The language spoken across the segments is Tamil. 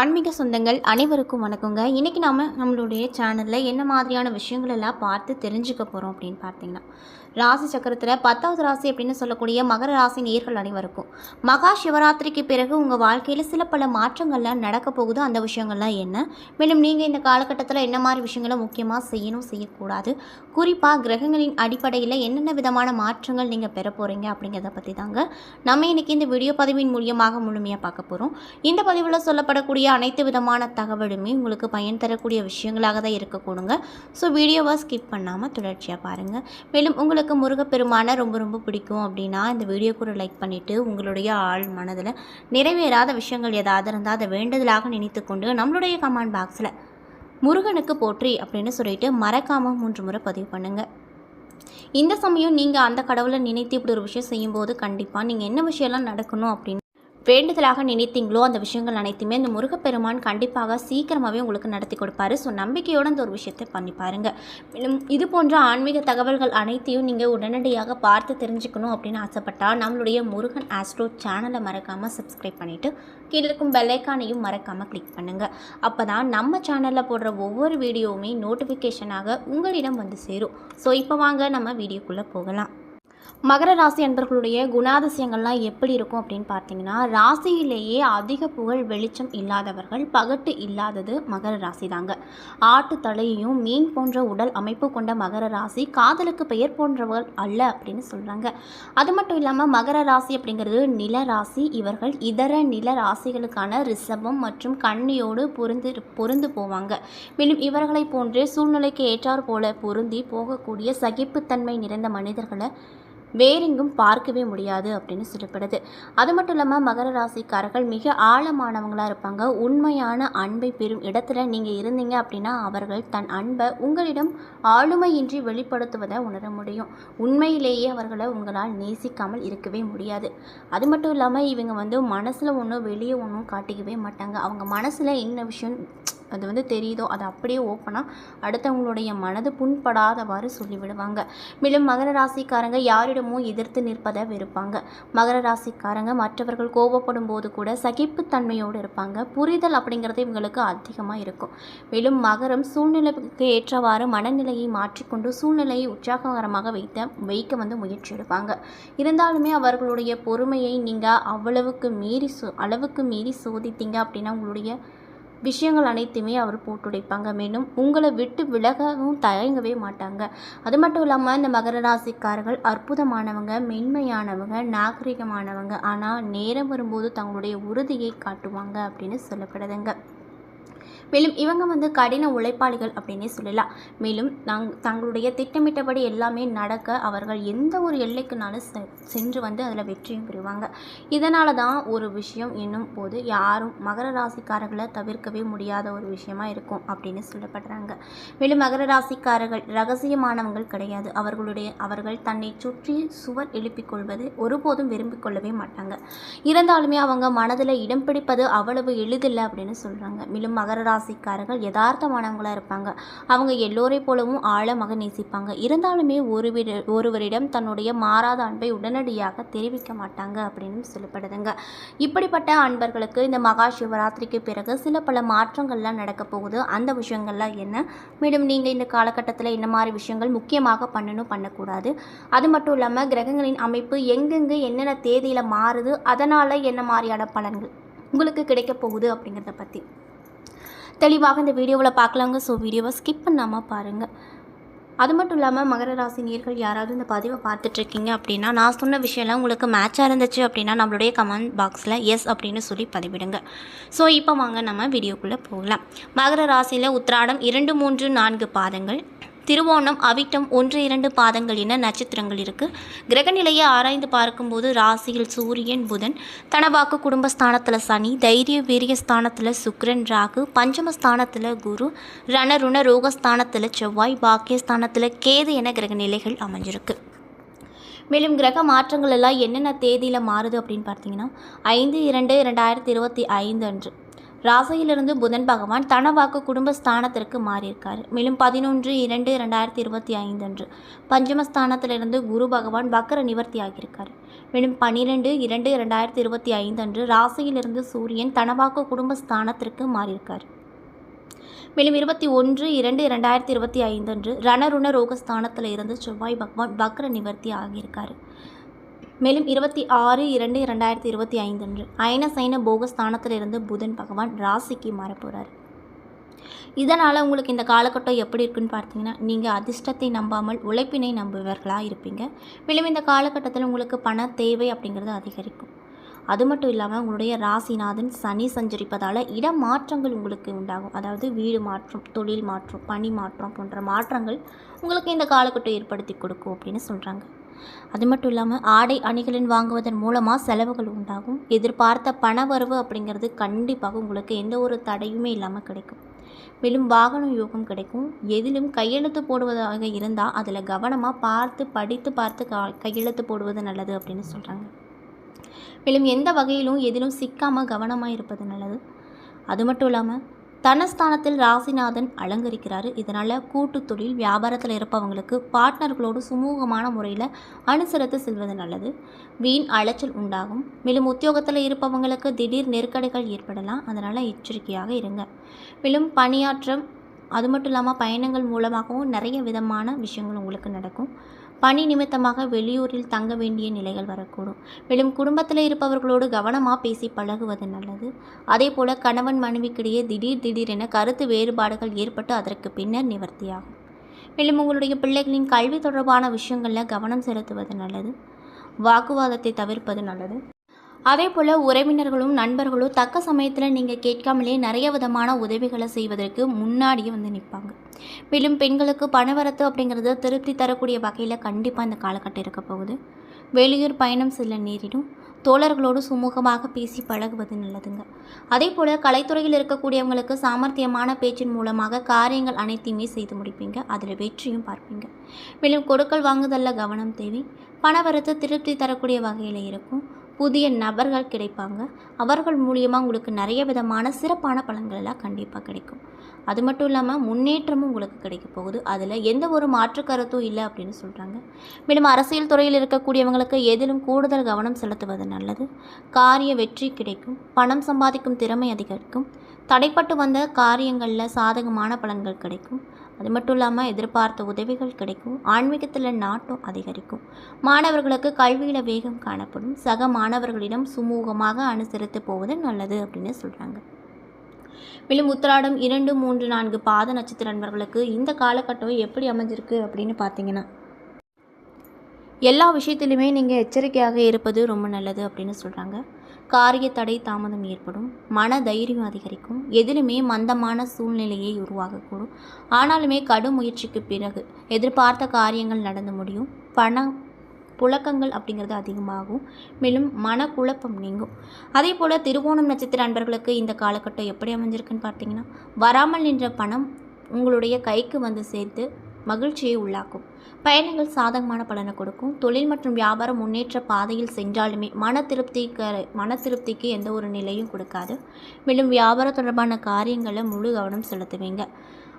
ஆன்மீக சொந்தங்கள் அனைவருக்கும் வணக்கங்க. இன்றைக்கி நாம் நம்மளுடைய சேனலில் என்ன மாதிரியான விஷயங்கள் எல்லாம் பார்த்து தெரிஞ்சுக்க போகிறோம் அப்படின்னு பார்த்தீங்கன்னா ராசி சக்கரத்தில் பத்தாவது ராசி அப்படின்னு சொல்லக்கூடிய மகர ராசி நேர்கள் அனைவருக்கும். மகா சிவராத்திரிக்கு பிறகு உங்கள் வாழ்க்கையில் சில பல மாற்றங்கள்லாம் நடக்க போகுது. அந்த விஷயங்கள்லாம் என்ன? மேலும் நீங்கள் இந்த காலகட்டத்தில் என்ன மாதிரி விஷயங்களை முக்கியமாக செய்யணும் செய்யக்கூடாது? குறிப்பாக கிரகங்களின் அடிப்படையில் என்னென்ன விதமான மாற்றங்கள் நீங்கள் பெற போகிறீங்க அப்படிங்கிறத பற்றி தாங்க நம்ம இன்றைக்கி இந்த வீடியோ பதிவின் மூலியமாக முழுமையாக பார்க்க போகிறோம் இந்த பதிவில் சொல்லப்படக்கூடிய அனைத்து விதமான தகவலுமே உங்களுக்கு பயன் தரக்கூடிய விஷயங்களாக தான் இருக்கக்கூடுங்க. ஸோ வீடியோவை ஸ்கிப் பண்ணாமல் தொடர்ச்சியாக பாருங்கள் மேலும் உங்களுக்கு முருகப்பெருமானை ரொம்ப ரொம்ப பிடிக்கும் அப்படின்னா இந்த வீடியோ கூட லைக் பண்ணிவிட்டு உங்களுடைய ஆள் மனதில் நிறைவேறாத விஷயங்கள் ஏதாவது இருந்தால் அதை வேண்டுதலாக நினைத்துக்கொண்டு நம்மளுடைய கமெண்ட் பாக்ஸில் முருகனுக்கு போற்றி அப்படின்னு சொல்லிட்டு மறக்காமல் மூன்று முறை பதிவு பண்ணுங்கள் இந்த சமயம் நீங்கள் அந்த கடவுளை நினைத்து இப்படி ஒரு விஷயம் செய்யும்போது கண்டிப்பாக நீங்கள் என்ன விஷயம்லாம் நடக்கணும் அப்படின்னு வேண்டுதலாக நினைத்தீங்களோ அந்த விஷயங்கள் அனைத்துமே இந்த முருகப்பெருமான் கண்டிப்பாக சீக்கிரமாகவே உங்களுக்கு நடத்தி கொடுப்பாரு. ஸோ நம்பிக்கையோடு அந்த ஒரு விஷயத்தை பண்ணி பாருங்கள் மேலும் இது போன்ற ஆன்மீக தகவல்கள் அனைத்தையும் நீங்கள் உடனடியாக பார்த்து தெரிஞ்சுக்கணும் அப்படின்னு ஆசைப்பட்டால் நம்மளுடைய முருகன் ஆஸ்ட்ரோ சேனலை மறக்காமல் சப்ஸ்கிரைப் பண்ணிவிட்டு கீழே இருக்கும் பெல்லைக்கானையும் மறக்காமல் கிளிக் பண்ணுங்கள் அப்போ தான் நம்ம சேனலில் போடுற ஒவ்வொரு வீடியோவுமே நோட்டிஃபிகேஷனாக உங்களிடம் வந்து சேரும். ஸோ இப்போ வாங்க நம்ம வீடியோக்குள்ளே போகலாம். மகர ராசி அன்பர்களுடைய குணாதிசயங்கள்லாம் எப்படி இருக்கும் அப்படின்னு பார்த்தீங்கன்னா ராசியிலேயே அதிக புகழ் வெளிச்சம் இல்லாதவர்கள் பகட்டு இல்லாதது மகர ராசி தாங்க. ஆட்டு தலையையும் மீன் போன்ற உடல் அமைப்பு கொண்ட மகர ராசி காதலுக்கு பெயர் போன்றவர்கள் அல்ல அப்படின்னு சொல்கிறாங்க அது மட்டும் இல்லாமல் மகர ராசி அப்படிங்கிறது நில ராசி இவர்கள் இதர நில ராசிகளுக்கான ரிஷபம் மற்றும் கண்ணியோடு பொருந்து பொருந்து போவாங்க. மேலும் இவர்களை போன்றே சூழ்நிலைக்கு ஏற்றாற் போல பொருந்தி போகக்கூடிய சகிப்புத்தன்மை நிறைந்த மனிதர்களை வேறெங்கும் பார்க்கவே முடியாது அப்படின்னு சொல்லப்படுது. அது மட்டும் இல்லாமல் மகர ராசிக்காரர்கள் மிக ஆழமானவங்களாக இருப்பாங்க. உண்மையான அன்பை பெறும் இடத்துல நீங்கள் இருந்தீங்க அப்படின்னா அவர்கள் தன் அன்பை உங்களிடம் ஆளுமையின்றி வெளிப்படுத்துவதை உணர முடியும். உண்மையிலேயே அவர்களை உங்களால் நேசிக்காமல் இருக்கவே முடியாது. அது மட்டும் இல்லாமல் இவங்க வந்து மனசில் ஒன்றும் வெளியே ஒன்றும் காட்டிக்கவே மாட்டாங்க. அவங்க மனசில் என்ன விஷயம் அது வந்து தெரியுதோ அதை அப்படியே ஓப்பனாக அடுத்தவங்களுடைய மனது புண்படாதவாறு சொல்லிவிடுவாங்க. மேலும் மகர ராசிக்காரங்க யாரிடமும் எதிர்த்து நிற்பதை வெறுப்பாங்க மகர ராசிக்காரங்க மற்றவர்கள் கோபப்படும் போது கூட சகிப்புத்தன்மையோடு இருப்பாங்க. புரிதல் அப்படிங்கிறது இவங்களுக்கு அதிகமாக இருக்கும். மேலும் மகரம் சூழ்நிலைக்கு ஏற்றவாறு மனநிலையை மாற்றிக்கொண்டு சூழ்நிலையை உற்சாககரமாக வைத்த வைக்க வந்து முயற்சி எடுப்பாங்க. இருந்தாலுமே அவர்களுடைய பொறுமையை நீங்கள் அவ்வளவுக்கு மீறி சோ அளவுக்கு மீறி சோதித்தீங்க அப்படின்னா உங்களுடைய விஷயங்கள் அனைத்துமே அவர் போட்டுடைப்பாங்க மேலும் உங்களை விட்டு விலகவும் தயங்கவே மாட்டாங்க. அது மட்டும் இல்லாமல் இந்த மகர ராசிக்காரர்கள் அற்புதமானவங்க மென்மையானவங்க நாகரிகமானவங்க. ஆனால் நேரம் வரும்போது தங்களுடைய உறுதியை காட்டுவாங்க அப்படின்னு சொல்லப்படுதுங்க. மேலும் இவங்க வந்து கடின உழைப்பாளிகள் அப்படின்னே சொல்லலாம். மேலும் நாங் தங்களுடைய திட்டமிட்டபடி எல்லாமே நடக்க அவர்கள் எந்த ஒரு எல்லைக்குனாலும் செ- சென்று வந்து அதில் வெற்றியும் பெறுவாங்க. இதனால தான் ஒரு விஷயம் என்னும் போது யாரும் மகர ராசிக்காரர்களை தவிர்க்கவே முடியாத ஒரு விஷயமா இருக்கும் அப்படின்னு சொல்லப்படுறாங்க. மேலும் மகர ராசிக்காரர்கள் ரகசியமானவங்கள் கிடையாது. அவர்களுடைய அவர்கள் தன்னை சுற்றி சுவர் எழுப்பிக் கொள்வது ஒருபோதும் விரும்பிக் கொள்ளவே மாட்டாங்க. இருந்தாலுமே அவங்க மனதில் இடம் பிடிப்பது அவ்வளவு எளிதில்லை அப்படின்னு சொல்கிறாங்க மேலும் மகர ராசி ராசிக்காரர்கள் யதார்த்தமானவங்களாக இருப்பாங்க. அவங்க எல்லோரை போலவும் ஆழமாக நேசிப்பாங்க. இருந்தாலுமே ஒருவிட ஒருவரிடம் தன்னுடைய மாறாத அன்பை உடனடியாக தெரிவிக்க மாட்டாங்க அப்படின்னு சொல்லப்படுதுங்க. இப்படிப்பட்ட அன்பர்களுக்கு இந்த மகா சிவராத்திரிக்கு பிறகு சில பல மாற்றங்கள்லாம் நடக்க போகுது. அந்த விஷயங்கள்லாம் என்ன? மேலும் நீங்கள் இந்த காலகட்டத்தில் என்ன மாதிரி விஷயங்கள் முக்கியமாக பண்ணணும் பண்ணக்கூடாது. அது மட்டும் இல்லாமல் கிரகங்களின் அமைப்பு எங்கெங்கே என்னென்ன தேதியில் மாறுது அதனால் என்ன மாதிரியான பலன்கள் உங்களுக்கு கிடைக்க போகுது அப்படிங்கிறத பற்றி தெளிவாக இந்த வீடியோவில் பார்க்கலாங்க. ஸோ வீடியோவை ஸ்கிப் பண்ணாமல் பாருங்கள் அது மட்டும் இல்லாமல் மகர ராசி நேர்கள் யாராவது இந்த பதிவை பார்த்துட்ருக்கீங்க அப்படின்னா நான் சொன்ன விஷயம்லாம் உங்களுக்கு மேட்சாக இருந்துச்சு அப்படின்னா நம்மளுடைய கமெண்ட் பாக்ஸில் எஸ் அப்படின்னு சொல்லி பதிவிடுங்க. ஸோ இப்போ வாங்க நம்ம வீடியோக்குள்ளே போகலாம். மகர ராசியில் உத்திராடம் இரண்டு மூன்று நான்கு பாதங்கள். திருவோணம் அவிட்டம் ஒன்று இரண்டு பாதங்கள் என நட்சத்திரங்கள் இருக்குது கிரகநிலையை ஆராய்ந்து பார்க்கும்போது ராசியில் சூரியன் புதன் தனவாக்கு குடும்பஸ்தானத்தில் சனி தைரிய வீரிய ஸ்தானத்தில் சுக்ரன் ராகு பஞ்சமஸ்தானத்தில் குரு ரணருண ரோகஸ்தானத்தில் செவ்வாய் பாக்கியஸ்தானத்தில் கேது என கிரகநிலைகள் அமைஞ்சிருக்கு. மேலும் கிரக மாற்றங்கள் எல்லாம் என்னென்ன தேதியில் மாறுது அப்படின்னு பார்த்தீங்கன்னா ஐந்து இரண்டு இரண்டாயிரத்தி இருபத்தி ஐந்து அன்று. ராசியிலிருந்து புதன் பகவான் தனவாக்கு குடும்பஸ்தானத்திற்கு மாறியிருக்கார். மேலும் பதினொன்று இரண்டு ரெண்டாயிரத்தி இருபத்தி ஐந்து அன்று பஞ்சமஸ்தானத்திலிருந்து குரு பகவான் வக்கர நிவர்த்தி ஆகியிருக்கார். மேலும் பன்னிரெண்டு இரண்டு ரெண்டாயிரத்தி இருபத்தி ஐந்து அன்று ராசியிலிருந்து சூரியன் தனவாக்கு குடும்பஸ்தானத்திற்கு மாறியிருக்கார். மேலும் இருபத்தி ஒன்று இரண்டு இரண்டாயிரத்தி இருபத்தி ஐந்து அன்று ரணருண ரோகஸ்தானத்தில் இருந்து செவ்வாய் பகவான் வக்ர நிவர்த்தி ஆகியிருக்கார். மேலும் இருபத்தி ஆறு இரண்டு இரண்டாயிரத்தி இருபத்தி ஐந்து அன்று அயன சைன போகஸ்தானத்தில் இருந்து புதன் பகவான் ராசிக்கு மாறப்போகிறார் இதனால் உங்களுக்கு இந்த காலகட்டம் எப்படி இருக்குன்னு பார்த்தீங்கன்னா நீங்கள் அதிர்ஷ்டத்தை நம்பாமல் உழைப்பினை நம்புவர்களாக இருப்பீங்க. மேலும் இந்த காலகட்டத்தில் உங்களுக்கு பண தேவை அப்படிங்கிறது அதிகரிக்கும். அது மட்டும் இல்லாமல் உங்களுடைய ராசிநாதன் சனி சஞ்சரிப்பதால் இடமாற்றங்கள் உங்களுக்கு உண்டாகும். அதாவது வீடு மாற்றம் தொழில் மாற்றம் பணி மாற்றம் போன்ற மாற்றங்கள் உங்களுக்கு இந்த காலகட்டம் ஏற்படுத்தி கொடுக்கும் அப்படின்னு சொல்கிறாங்க அது மட்டும் இல்லாமல் ஆடை அணிகளின் வாங்குவதன் மூலமாக செலவுகள் உண்டாகும். எதிர்பார்த்த பண வரவு அப்படிங்கிறது கண்டிப்பாக உங்களுக்கு எந்த ஒரு தடையுமே இல்லாமல் கிடைக்கும். மேலும் வாகன யோகம் கிடைக்கும். எதிலும் கையெழுத்து போடுவதாக இருந்தால் அதில் கவனமாக பார்த்து படித்து பார்த்து கா கையெழுத்து போடுவது நல்லது அப்படின்னு சொல்கிறாங்க மேலும் எந்த வகையிலும் எதிலும் சிக்காமல் கவனமாக இருப்பது நல்லது. அது மட்டும் இல்லாமல் தனஸ்தானத்தில் ராசிநாதன் அலங்கரிக்கிறாரு. இதனால் கூட்டு தொழில் வியாபாரத்தில் இருப்பவங்களுக்கு பார்ட்னர்களோடு சுமூகமான முறையில் அனுசரித்து செல்வது நல்லது. வீண் அலைச்சல் உண்டாகும். மேலும் உத்தியோகத்தில் இருப்பவங்களுக்கு திடீர் நெருக்கடிகள் ஏற்படலாம். அதனால் எச்சரிக்கையாக இருங்க. மேலும் பணியாற்றம் அது மட்டும் இல்லாமல் பயணங்கள் மூலமாகவும் நிறைய விதமான விஷயங்கள் உங்களுக்கு நடக்கும். பணி நிமித்தமாக வெளியூரில் தங்க வேண்டிய நிலைகள் வரக்கூடும். மேலும் குடும்பத்தில் இருப்பவர்களோடு கவனமாக பேசி பழகுவது நல்லது. அதே போல் கணவன் மனைவிக்கிடையே திடீர் திடீரென கருத்து வேறுபாடுகள் ஏற்பட்டு அதற்கு பின்னர் நிவர்த்தியாகும். மேலும் உங்களுடைய பிள்ளைகளின் கல்வி தொடர்பான விஷயங்களில் கவனம் செலுத்துவது நல்லது. வாக்குவாதத்தை தவிர்ப்பது நல்லது. அதே போல் உறவினர்களும் நண்பர்களும் தக்க சமயத்தில் நீங்கள் கேட்காமலே நிறைய விதமான உதவிகளை செய்வதற்கு முன்னாடியே வந்து நிற்பாங்க மேலும் பெண்களுக்கு பணவரத்து அப்படிங்கிறது திருப்தி தரக்கூடிய வகையில் கண்டிப்பாக இந்த காலகட்டம் இருக்க போகுது. வெளியூர் பயணம் செல்ல நேரிடும். தோழர்களோடு சுமூகமாக பேசி பழகுவது நல்லதுங்க. அதே போல் கலைத்துறையில் இருக்கக்கூடியவங்களுக்கு சாமர்த்தியமான பேச்சின் மூலமாக காரியங்கள் அனைத்தையுமே செய்து முடிப்பீங்க. அதில் வெற்றியும் பார்ப்பீங்க. மேலும் கொடுக்கல் வாங்குதலில் கவனம் தேவை. பணவரத்து திருப்தி தரக்கூடிய வகையில் இருக்கும். புதிய நபர்கள் கிடைப்பாங்க. அவர்கள் மூலியமாக உங்களுக்கு நிறைய விதமான சிறப்பான பலன்கள் எல்லாம் கண்டிப்பாக கிடைக்கும். அது மட்டும் இல்லாமல் முன்னேற்றமும் உங்களுக்கு கிடைக்க போகுது. அதில் எந்த ஒரு மாற்று கருத்தும் இல்லை அப்படின்னு சொல்கிறாங்க மேலும் அரசியல் துறையில் இருக்கக்கூடியவங்களுக்கு எதிலும் கூடுதல் கவனம் செலுத்துவது நல்லது. காரிய வெற்றி கிடைக்கும். பணம் சம்பாதிக்கும் திறமை அதிகரிக்கும். தடைப்பட்டு வந்த காரியங்களில் சாதகமான பலன்கள் கிடைக்கும். அது மட்டும் இல்லாமல் எதிர்பார்த்த உதவிகள் கிடைக்கும். ஆன்மீகத்தில் நாட்டம் அதிகரிக்கும். மாணவர்களுக்கு கல்வியில் வேகம் காணப்படும். சக மாணவர்களிடம் சுமூகமாக அனுசரித்து போவது நல்லது அப்படின்னு சொல்கிறாங்க மேலும் உத்திராடம் இரண்டு மூன்று நான்கு பாத நட்சத்திர நண்பர்களுக்கு இந்த காலகட்டம் எப்படி அமைஞ்சிருக்கு அப்படின்னு பார்த்தீங்கன்னா எல்லா விஷயத்திலுமே நீங்கள் எச்சரிக்கையாக இருப்பது ரொம்ப நல்லது அப்படின்னு சொல்கிறாங்க காரிய தடை தாமதம் ஏற்படும். மன தைரியம் அதிகரிக்கும். எதிலுமே மந்தமான சூழ்நிலையை உருவாகக்கூடும் ஆனாலுமே கடும் முயற்சிக்கு பிறகு எதிர்பார்த்த காரியங்கள் நடந்து முடியும். பண புழக்கங்கள் அப்படிங்கிறது அதிகமாகும். மேலும் மனக்குழப்பம் நீங்கும். அதே போல் திருவோணம் நட்சத்திர அன்பர்களுக்கு இந்த காலகட்டம் எப்படி அமைஞ்சிருக்குன்னு பார்த்தீங்கன்னா வராமல் நின்ற பணம் உங்களுடைய கைக்கு வந்து சேர்த்து மகிழ்ச்சியை உள்ளாக்கும். பயணங்கள் சாதகமான பலனை கொடுக்கும். தொழில் மற்றும் வியாபாரம் முன்னேற்ற பாதையில் சென்றாலுமே மன திருப்திக்கு மன திருப்திக்கு எந்த ஒரு நிலையும் கொடுக்காது. மேலும் வியாபாரம் தொடர்பான காரியங்களை முழு கவனம் செலுத்துவீங்க.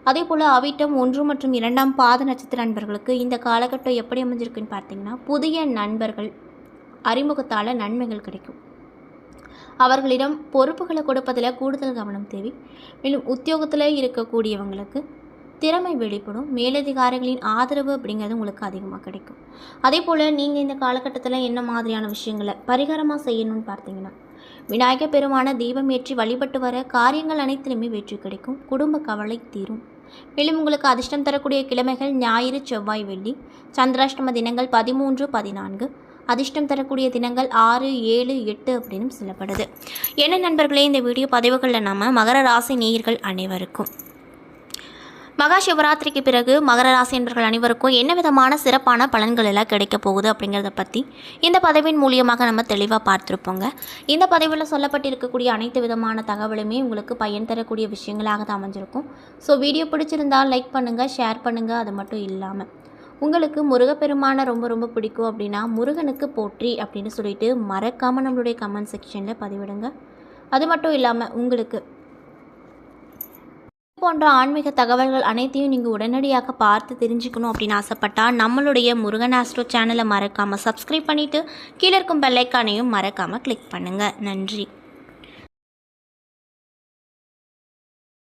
அதே போல் அவிட்டம் ஒன்று மற்றும் இரண்டாம் பாத நட்சத்திர நண்பர்களுக்கு இந்த காலகட்டம் எப்படி அமைஞ்சிருக்குன்னு பார்த்தீங்கன்னா புதிய நண்பர்கள் அறிமுகத்தால் நன்மைகள் கிடைக்கும். அவர்களிடம் பொறுப்புகளை கொடுப்பதில் கூடுதல் கவனம் தேவை. மேலும் உத்தியோகத்தில் இருக்கக்கூடியவங்களுக்கு திறமை வெளிப்படும் மேலதிகாரிகளின் ஆதரவு அப்படிங்கிறது உங்களுக்கு அதிகமாக கிடைக்கும். அதே போல் நீங்கள் இந்த காலகட்டத்தில் என்ன மாதிரியான விஷயங்களை பரிகாரமாக செய்யணும்னு பார்த்தீங்கன்னா விநாயகர் பெருமான தீபம் ஏற்றி வழிபட்டு வர காரியங்கள் அனைத்திலுமே வெற்றி கிடைக்கும். குடும்ப கவலை தீரும். மேலும் உங்களுக்கு அதிர்ஷ்டம் தரக்கூடிய கிழமைகள் ஞாயிறு செவ்வாய் வெள்ளி சந்திராஷ்டம தினங்கள் பதிமூன்று பதினான்கு. அதிர்ஷ்டம் தரக்கூடிய தினங்கள் ஆறு ஏழு எட்டு அப்படின்னு சொல்லப்படுது. என்ன நண்பர்களே இந்த வீடியோ பதிவுகளில் நாம மகர ராசி நேயர்கள் அனைவருக்கும் மகா சிவராத்திரிக்கு பிறகு மகர ராசி என்பர்கள் அனைவருக்கும் என்ன விதமான சிறப்பான பலன்கள் எல்லாம் கிடைக்க போகுது அப்படிங்கிறத பற்றி இந்த பதவியின் மூலியமாக நம்ம தெளிவாக பார்த்துருப்போங்க. இந்த பதவியில் சொல்லப்பட்டிருக்கக்கூடிய அனைத்து விதமான தகவலுமே உங்களுக்கு பயன் தரக்கூடிய விஷயங்களாக தான் அமைஞ்சிருக்கும். ஸோ வீடியோ பிடிச்சிருந்தால் லைக் பண்ணுங்கள் ஷேர் பண்ணுங்கள் அது மட்டும் இல்லாமல் உங்களுக்கு முருகப்பெருமானை ரொம்ப ரொம்ப பிடிக்கும் அப்படின்னா முருகனுக்கு போற்றி அப்படின்னு சொல்லிட்டு மறக்காமல் நம்மளுடைய கமெண்ட் செக்ஷனில் பதிவிடுங்க. அது மட்டும் இல்லாமல் உங்களுக்கு போன்ற ஆன்மீக தகவல்கள் அனைத்தையும் நீங்கள் உடனடியாக பார்த்து தெரிஞ்சுக்கணும் அப்படின்னு ஆசைப்பட்டால் நம்மளுடைய முருகன் ஆஸ்ட்ரோ சேனலை மறக்காமல் சப்ஸ்கிரைப் பண்ணிவிட்டு கீழே இருக்கும் பெல்லைக்கானையும் மறக்காமல் கிளிக் பண்ணுங்கள் நன்றி.